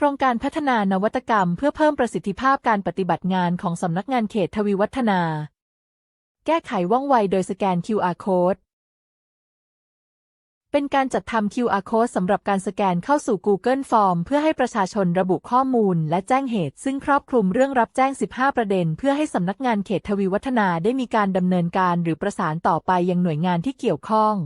โครงการพัฒนานวัตกรรมเพื่อเพิ่มประสิทธิภาพการปฏิบัติงานของสำนักงานเขตทวีวัฒนา แก้ไขว่องไวโดยสแกน QR Code เป็นการจัดทำ QR Code สำหรับการสแกนเข้าสู่ Google Form เพื่อให้ประชาชนระบุข้อมูลและแจ้งเหตุ ซึ่งครอบคลุมเรื่องรับแจ้ง 15 ประเด็น เพื่อให้สำนักงานเขตทวีวัฒนาได้มีการดำเนินการหรือประสานต่อไปยังหน่วยงานที่เกี่ยวข้อง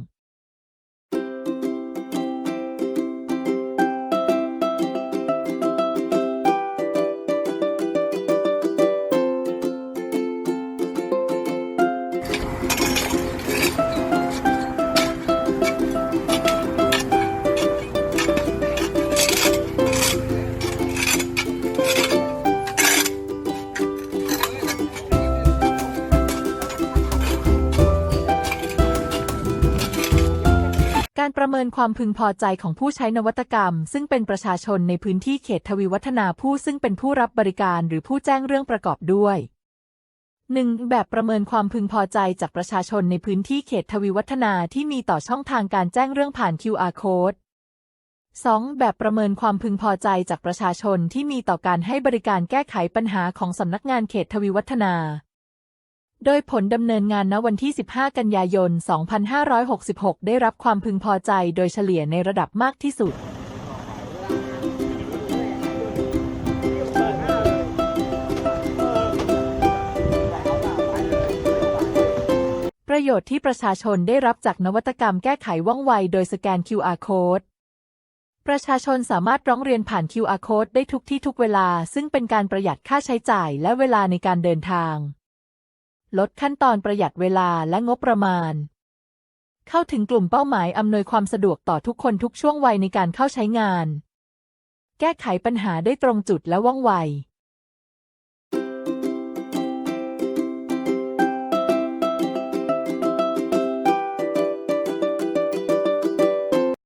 การประเมินความพึงพอใจของผู้ใช้นวัตกรรม ซึ่งเป็นประชาชนในพื้นที่เขตทวีวัฒนาผู้ซึ่งเป็นผู้รับบริการหรือผู้แจ้งเรื่องประกอบด้วย 1. แบบประเมินความพึงพอใจจากประชาชนในพื้นที่เขตทวีวัฒนาที่มีต่อช่องทางการแจ้งเรื่องผ่าน QR Code 2. แบบประเมินความพึงพอใจจากประชาชนที่มีต่อการให้บริการแก้ไขปัญหาของสำนักงานเขตทวีวัฒนา โดยผลดำเนินงานณวันที่ 15 กันยายน 2566 ได้รับความพึงพอใจโดยเฉลี่ยในระดับมากที่สุด ประโยชน์ที่ประชาชนได้รับจากนวัตกรรมแก้ไขว่องไวโดยสแกน QR Code ประชาชนสามารถร้องเรียนผ่าน QR Code ได้ทุกที่ทุกเวลา ซึ่งเป็นการประหยัดค่าใช้จ่ายและเวลาในการเดินทาง ลดขั้นตอนประหยัดเวลาและงบประมาณ เข้าถึงกลุ่มเป้าหมายอำนวยความสะดวกต่อทุกคนทุกช่วงวัยในการเข้าใช้งาน แก้ไขปัญหาได้ตรงจุดและว่องไว